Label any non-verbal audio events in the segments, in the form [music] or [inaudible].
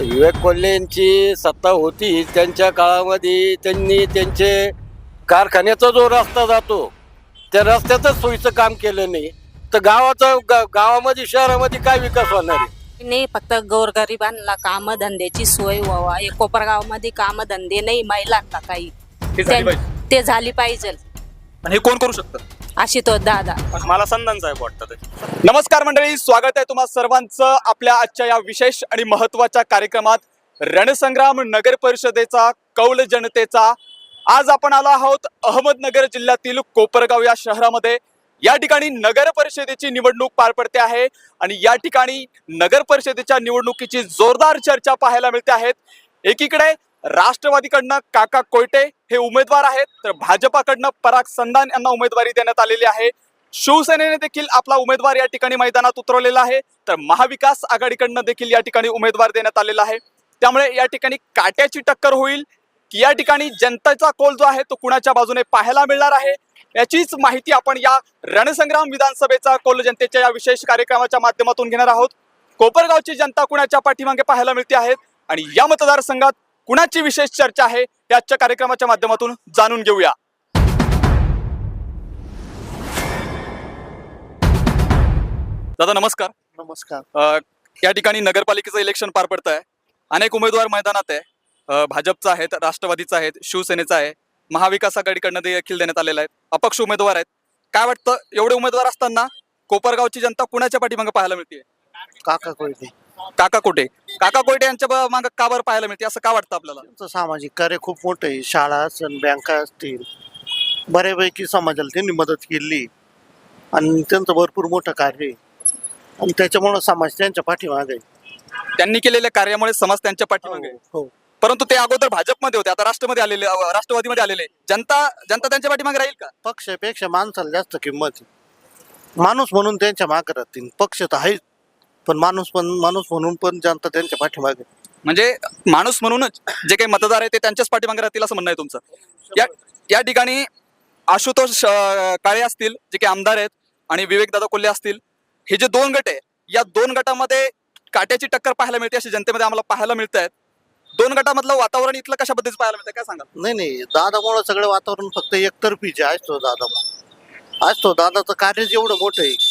विवेक कोल्हे यांची सत्ता होती त्यांच्या काळामध्ये त्यांनी त्यांचे कारखान्याचा जो रस्ता जातो त्या रस्त्यातच सोयीचं काम केलं नाही. तर गावाचं गा- गावामध्ये शहरामध्ये काय विकास होणार आहे? नाही फक्त गोरगरिबांना काम धंद्याची सोय व्हावा. हे कोपरगावमध्ये काम धंदे नाही महिलांना काही. ते झाली त्यां- पाहिजे. ते झाली पाहिजे. आणि हे कोण करू शकतं? अशी तो दादा. मला संधान साहेब वाटतं नमस्कार मंडळी स्वागत आहे तुम्हा सर्वांचं आपल्या आजच्या या विशेष आणि महत्त्वाच्या कार्यक्रमात रणसंग्राम नगर परिषदेचा कौल जनतेचा. आज आपण आलो आहोत अहमदनगर जिल्ह्यातील कोपरगाव या शहरामध्ये. या ठिकाणी नगर परिषदेची निवडणूक पार पडते आहे आणि या ठिकाणी नगर परिषदेच्या निवडणुकीची जोरदार चर्चा पाहायला मिळते आहेत. एकीकडे राष्ट्रवादीकडनं काका कोयटे हे उमेदवार आहेत तर भाजपाकडनं पराग संधान यांना उमेदवारी देण्यात आलेली आहे. शिवसेनेने देखील आपला उमेदवार या ठिकाणी मैदानात उतरवलेला आहे तर महाविकास आघाडीकडनं देखील या ठिकाणी उमेदवार देण्यात आलेला आहे. त्यामुळे या ठिकाणी काट्याची टक्कर होईल की या ठिकाणी जनतेचा कोल जो आहे तो कुणाच्या बाजूने पाहायला मिळणार आहे? याचीच माहिती आपण या रणसंग्राम विधानसभेचा कोल जनतेच्या या विशेष कार्यक्रमाच्या माध्यमातून घेणार आहोत. कोपरगावची जनता कुणाच्या पाठीमागे पाहायला मिळते आहेत? आणि या मतदारसंघात कुणाची विशेष चर्चा आहे? या आजच्या कार्यक्रमाच्या माध्यमातून जाणून घेऊया. दादा नमस्कार. नमस्कार. अ, या ठिकाणी नगरपालिकेचं इलेक्शन पार पडत आहे अनेक उमेदवार मैदानात आहे. अ, भाजपचा आहेत राष्ट्रवादीचा आहेत शिवसेनेचा आहे. महाविकास आघाडीकडनं देखील देण्यात आलेला आहेत. अपक्ष उमेदवार आहेत. काय वाटतं? एवढे उमेदवार असताना कोपरगावची जनता कुणाच्या पाठीमागे पाहायला मिळते काका कोयते. काका कोटे? काका कोटे यांच्या मागे का बरं पाहायला मिळते? असं का वाटतं आपल्याला? त्यांचं सामाजिक कार्य खूप मोठं आहे. शाळा असेल बँका असतील बऱ्यापैकी समाजाला त्यांनी मदत केली. आणि त्यांचं भरपूर मोठं कार्य आहे. आणि त्याच्यामुळं समाज त्यांच्या पाठीमागे आहे. त्यांनी केलेल्या कार्यामुळे समाज त्यांच्या पाठीमागे आहे. हो. परंतु ते अगोदर भाजपमध्ये होते. आता राष्ट्रमध्ये आलेले अ, राष्ट्रवादीमध्ये आलेले. जनता जनता त्यांच्या पाठीमागे राहील का? पक्षापेक्षा माणसाला जास्त किंमत आहे. माणूस म्हणून त्यांच्या मागे राहतील. पक्ष तर आहेच. पण माणूस पण माणूस म्हणून पण जनता त्यांच्या पाठीमागे. म्हणजे माणूस म्हणूनच जे काही मतदार आहे ते त्यांच्याच पाठीमागे राहतील असं म्हणणं आहे तुमचं. या या ठिकाणी आशुतोष अं, काळे असतील जे काही आमदार आहेत आणि विवेकदादा कोल्हे असतील हे जे दोन गट आहे या दोन गटामध्ये काट्याची टक्कर पाहायला मिळते अशी जनतेमध्ये आम्हाला पाहायला मिळत आहेत. दोन गटामधलं वातावरण इथलं कशा पद्धतीचं पाहायला मिळतं काय सांगा नाही नाही दादामुळं सगळं वातावरण फक्त एकतर्फीचे असतो दादा असतो दादाचं कार्य एवढं मोठं आहे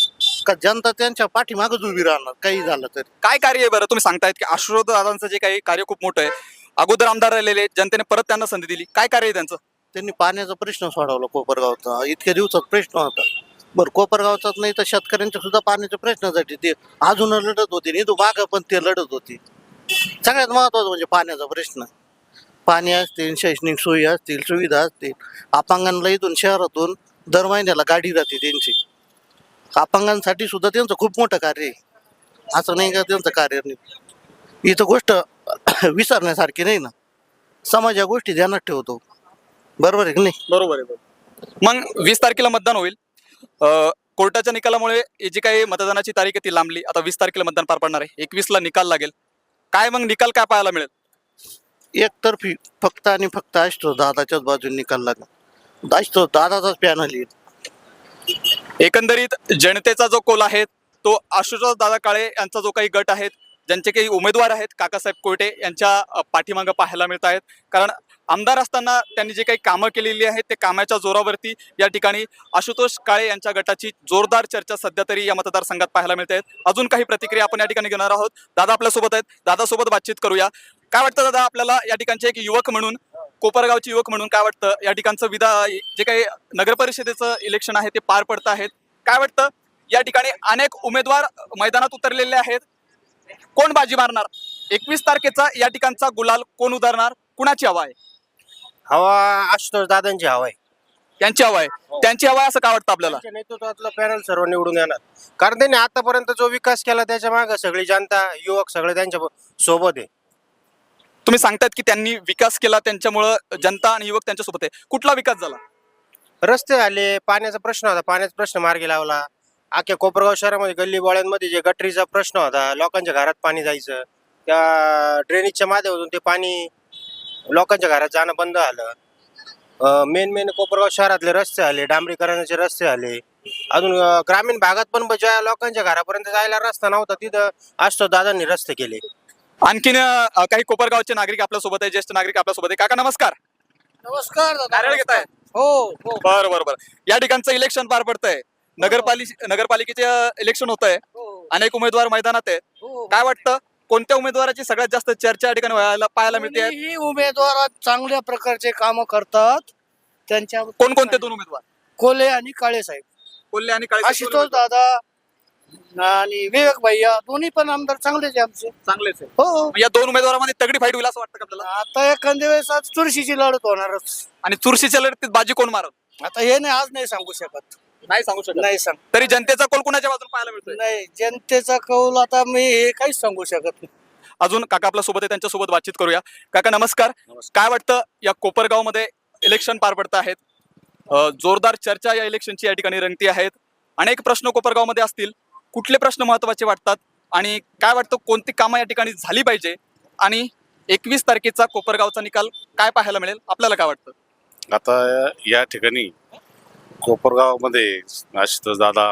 का जनता त्यांच्या पाठीमागच उभी राहणार? काही झालं तरी. काय कार्य आहे बरं? तुम्ही सांगतायत की आशुतोष दादांचं जे काही कार्य खूप मोठं आहे अगोदर आमदार राहिलेले जनतेने परत त्यांना संधी दिली. काय कार्य आहे त्यांचं? त्यांनी पाण्याचा प्रश्न सोडवला कोपरगावचा. इतक्या दिवसात प्रश्न होता. बरं कोपरगावचाच नाही तर शेतकऱ्यांच्या सुद्धा पाण्याच्या प्रश्नासाठी ते अजून लढत होते नाही तो मागं पण ते लढत होते. सगळ्यात महत्वाचं म्हणजे पाण्याचा प्रश्न. पाणी असतील शैक्षणिक सोयी असतील सुविधा असतील. अपंगांना इथून शहरातून दर महिन्याला गाडी राहते त्यांची. अपंगांसाठी सुद्धा त्यांचं खूप मोठं कार्य आहे. असं नाही का त्यांचं कार्य नाही. इथं गोष्ट [coughs] विसरण्यासारखी नाही ना. समाज या गोष्टी ध्यानात ठेवतो. बरोबर आहे की नाही? बरोबर आहे मग वीस तारखेला मतदान होईल. अं, कोर्टाच्या निकालामुळे ही जी काही मतदानाची तारीख आहे ती लांबली. आता वीस तारखेला मतदान पार पडणार आहे. एकवीस ला निकाल लागेल. काय मग निकाल काय पाहायला मिळेल? एकतर्फी फक्त आणि फक्त असतो दादाच्याच बाजूने निकाल लागला. असतो दादाचाच पॅनल येईल. एकंदरीत जनतेचा जो कोल आहे तो आशुतोष दादा काळे यांचा जो काही गट आहेत ज्यांचे काही उमेदवार आहेत काकासाहेब कोयटे यांच्या पाठीमागं पाहायला मिळत आहेत. कारण आमदार असताना त्यांनी जे काही कामं केलेली आहेत ते कामाच्या जोरावरती या ठिकाणी आशुतोष काळे यांच्या गटाची जोरदार चर्चा सध्या तरी या मतदारसंघात पाहायला मिळते आहेत. अजून काही प्रतिक्रिया आपण या ठिकाणी घेणार आहोत. दादा आपल्यासोबत आहेत. दादासोबत बातचीत करूया. काय वाटतं दादा आपल्याला या ठिकाणचे एक युवक म्हणून? कोपरगावचे युवक म्हणून काय वाटतं? या ठिकाणचं विधा जे काही नगर परिषदेचं इलेक्शन आहे ते पार पडतं आहेत. काय वाटतं? या ठिकाणी अनेक उमेदवार मैदानात उतरलेले आहेत. कोण बाजी मारणार? एकवीस तारखेचा या ठिकाणचा गुलाल कोण उधारणार कुणाची हवा आहे? हवा आशुतोष दादांची हवा आहे. त्यांची हवा आहे. त्यांची हवा आहे असं काय वाटतं आपल्याला? त्यांच्या नेतृत्वातलं पॅनल सर्व निवडून येणार. कारण त्यांनी आतापर्यंत जो विकास केला त्याच्यामागे सगळी जनता युवक सगळे त्यांच्यासोबत आहे. तुम्ही सांगतायत की त्यांनी विकास केला त्यांच्यामुळं जनता आणि युवक त्यांच्यासोबत आहे. कुठला विकास झाला? रस्ते आले पाण्याचा प्रश्न होता पाण्याचा प्रश्न मार्गी लावला. अख्ख्या कोपरगाव शहरामध्ये गल्ली बोळ्यांमध्ये जे गटरीचा प्रश्न होता लोकांच्या घरात पाणी जायचं. त्या ड्रेनेजच्या माध्यमातून ते पाणी लोकांच्या घरात जाणं बंद झालं. मेन मेन कोपरगाव शहरातले रस्ते आले डांबरीकरणाचे रस्ते आले अजून ग्रामीण भागात पण ज्या लोकांच्या घरापर्यंत जायला रस्ता नव्हता तिथं असतो दादांनी रस्ते केले. आणखीन अ, काही कोपरगावचे नागरिक आपल्यासोबत आहे ज्येष्ठ नागरिक आपल्यासोबत आहे. काका नमस्कार. नमस्कार नारळ घेत आहे. हो हो. बरं बरं बरं. या ठिकाणचं इलेक्शन पार पडतंय. नगरपालिका नगरपालिकेचे इलेक्शन होत आहे अनेक उमेदवार मैदानात आहेत. हो काय वाटतं? कोणत्या उमेदवाराची सगळ्यात जास्त चर्चा या ठिकाणी व्हायला पाहायला मिळते? ही उमेदवार चांगल्या प्रकारचे काम करतात त्यांच्या कोणकोणते दोन उमेदवार? कोले आणि काळे साहेब. कोल्हे आणि काळे आशुतोष दादा आणि विवेक भैया दोन्ही पण आमदार चांगलेच आहे आमचे. चांगलेच आहे. हो. मग या दोन उमेदवारामध्ये तगडी फाईट होईल असं वाटतं का आपल्याला? आता एखाद्या वेळेस आज चुरशीची लढत होणारच. आणि चुरशीच्या लढतीत बाजी कोण मारत आता हे नाही आज नाही सांगू शकत. नाही सांगू शकत. नाही सांग. तरी जनतेचा कोल कुणाच्या बाजून पाहायला मिळतोय? नाही जनतेचा कौल आता मी हे काहीच सांगू शकत नाही. अजून काका आपल्यासोबत आहे त्यांच्यासोबत बातचीत करूया. काका नमस्कार. काय वाटतं या कोपरगावमध्ये इलेक्शन पार पडत आहेत? अ, जोरदार चर्चा या इलेक्शनची या ठिकाणी रंगती आहेत. अनेक प्रश्न कोपरगावमध्ये असतील. कुठले प्रश्न महत्त्वाचे वाटतात आणि काय वाटतं कोणती कामं या ठिकाणी झाली पाहिजे? आणि एकवीस तारखेचा कोपरगावचा निकाल काय पाहायला मिळेल? आपल्याला काय वाटतं? आता या ठिकाणी कोपरगावमध्ये आशुतोष दादा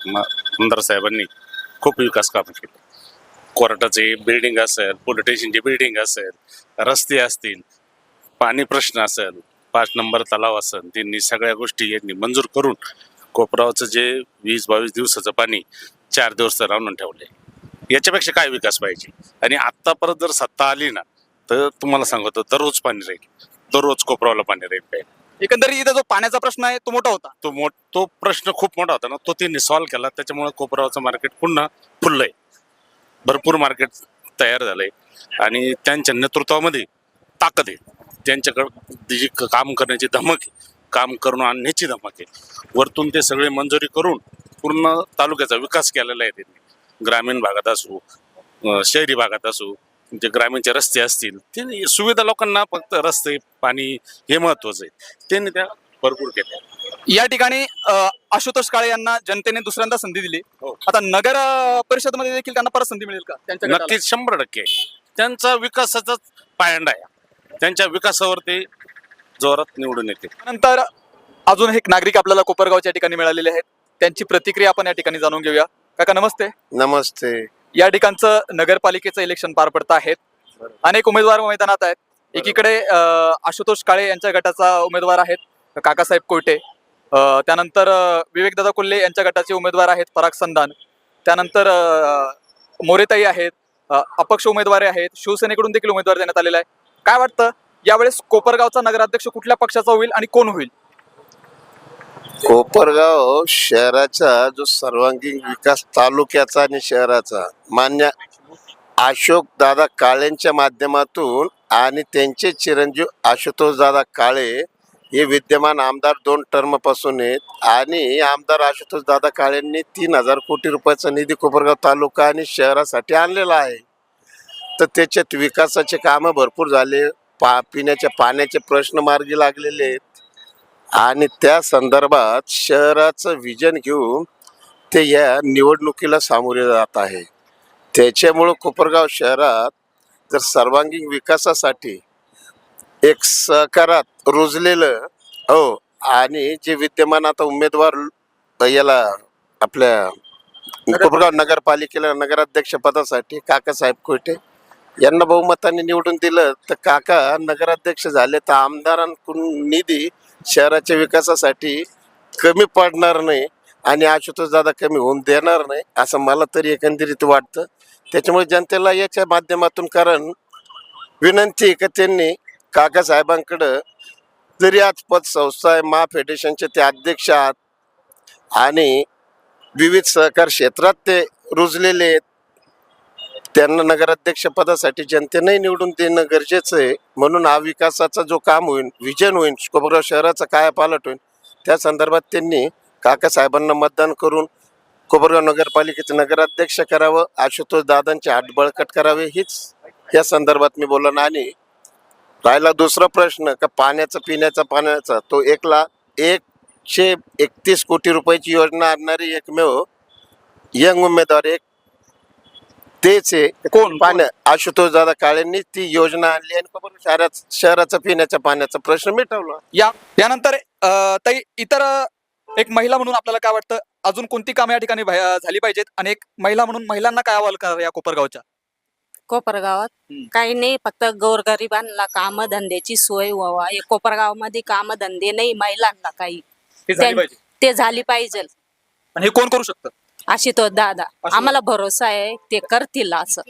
आमदार साहेबांनी खूप विकास कामं केले. कोर्टाचे बिल्डिंग असेल पोलीस स्टेशनची बिल्डिंग असेल रस्ते असतील पाणी प्रश्न असेल पाच नंबर तलाव असेल त्यांनी सगळ्या गोष्टी यांनी मंजूर करून कोपरावचं जे वीस बावीस दिवसाचं पाणी चार दिवस तर आणून ठेवले याच्यापेक्षा काय विकास पाहिजे? आणि आत्ता परत जर सत्ता आली ना तर तुम्हाला सांगतो दररोज पाणी राहील. दररोज कोपरावला पाणी राहील प्यायला. एकंदरीत इथं जो पाण्याचा प्रश्न आहे तो मोठा होता. तो मोठ तो प्रश्न खूप मोठा होता ना. तो त्यांनी सॉल्व्ह केला. त्याच्यामुळे कोपरावचं मार्केट पुन्हा फुललंय. भरपूर मार्केट तयार झालंय. आणि त्यांच्या नेतृत्वामध्ये ताकद आहे. त्यांच्याकडं जी काम करण्याची धमक आहे काम करून आणण्याची धमक आहे. वरतून ते सगळे मंजुरी करून पूर्ण तालुक्याचा विकास केलेला आहे त्यांनी. ग्रामीण भागात असो शहरी भागात असो जे ग्रामीणचे रस्ते असतील ते सुविधा लोकांना फक्त रस्ते पाणी हे महत्वाचं आहे. त्यांनी त्या भरपूर केल्या. या ठिकाणी आशुतोष काळे यांना जनतेने दुसऱ्यांदा संधी दिली. हो. आता नगर अ, परिषदमध्ये देखील त्यांना परत संधी मिळेल का? त्यांच्या? नक्कीच शंभर टक्के. त्यांचा विकासाचाच पायंडा आहे. त्यांच्या विकासावर ते जोरात निवडून येते नंतर अजून एक नागरिक आपल्याला कोपरगावच्या ठिकाणी मिळालेले आहेत. त्यांची प्रतिक्रिया आपण या ठिकाणी जाणून घेऊया. काका नमस्ते. नमस्ते. या ठिकाणचं नगरपालिकेचं इलेक्शन पार पडत आहेत. अनेक उमेदवार मैदानात आहेत. एकीकडे आशुतोष काळे यांच्या गटाचा उमेदवार आहेत. काकासाहेब कोयटे. त्यानंतर विवेकदादा कोल्हे यांच्या गटाचे उमेदवार आहेत पराग संधान. त्यानंतर मोरेताई आहेत. अपक्ष उमेदवार आहेत. शिवसेनेकडून देखील उमेदवार देण्यात आलेला आहे. काय वाटतं? यावेळेस कोपरगावचा नगराध्यक्ष कुठल्या पक्षाचा होईल आणि कोण होईल? कोपरगाव शहराचा जो सर्वांगीण विकास तालुक्याचा आणि शहराचा मान्य अशोक दादा काळेंच्या माध्यमातून आणि त्यांचे चिरंजीव आशुतोष दादा काळे हे विद्यमान आमदार दोन टर्मपासून आहेत आणि आमदार आशुतोष दादा काळेंनी तीन हजार कोटी रुपयाचा निधी कोपरगाव तालुका आणि शहरासाठी आणलेला आहे. तर त्याच्यात विकासाचे कामं भरपूर झाले. पा पिण्याच्या पाण्याचे प्रश्न मार्गी लागलेले आहेत. आणि त्या संदर्भात शहराचं विजन घेऊन ते या निवडणुकीला सामोरे जात आहे. त्याच्यामुळं कोपरगाव शहरात जर सर्वांगीण विकासासाठी एक सहकारात रुजलेलं हो आणि जे विद्यमान आता उमेदवार याला आपल्या कोपरगाव नगरपालिकेला नगराध्यक्ष पदासाठी काकासाहेब कोयटे यांना बहुमताने निवडून दिलं तर काका नगराध्यक्ष झाले तर आमदारांकडून निधी शहराच्या विकासासाठी कमी पडणार नाही आणि आशुतोष दादा कमी होऊन देणार नाही असं मला तरी एकंदरीत वाटतं. त्याच्यामुळे जनतेला याच्या माध्यमातून कारण विनंती आहे का त्यांनी काकासाहेबांकडं जरी आज पद संस्था आहे मा फेडरेशनचे ते अध्यक्ष आहात आणि विविध सहकार क्षेत्रात ते रुजलेले आहेत. त्यांना नगराध्यक्ष पदासाठी निवडून देणं गरजेचं आहे. म्हणून हा विकासाचा जो काम होईल विजन होईल कोपरगाव शहराचा काय पालट होईल त्या संदर्भात त्यांनी काकासाहेबांना मतदान करून कोपरगाव नगरपालिकेचे नगराध्यक्ष करावं आशुतोष दादांची हात बळकट करावे हीच या संदर्भात मी बोललो ना आणि राहिला दुसरा प्रश्न का पाण्याचा पिण्याचा पाण्याचा तो एकला एकशे एकतीस कोटी रुपयाची योजना आणणारी एकमेव यंग उमेदवार एक तेच आहे. कोण पाण्या आशुतोष दादा काळेंनी ती योजना आणली आणि कोपरगाव शहरात शहराचा पिण्याच्या पाण्याचा प्रश्न मिटवला. या यानंतर अ, ताई इतर अ, एक महिला म्हणून आपल्याला काय वाटतं? अजून कोणती कामं या ठिकाणी भा- झाली पाहिजेत? आणि एक महिला म्हणून महिलांना काय आवाहन करा या कोपरगावच्या? कोपरगावात हम्म. काही नाही फक्त गोरगरिबांना काम धंद्याची सोय व्हावा. हे कोपरगावमध्ये काम धंदे नाही महिलांना काही. हे झाली त्यां- पाहिजे. ते झाली पाहिजे. आणि हे कोण करू शकतं? अशी तो दादा आशुतोष. आम्हाला भरोसा आहे ते करतील असं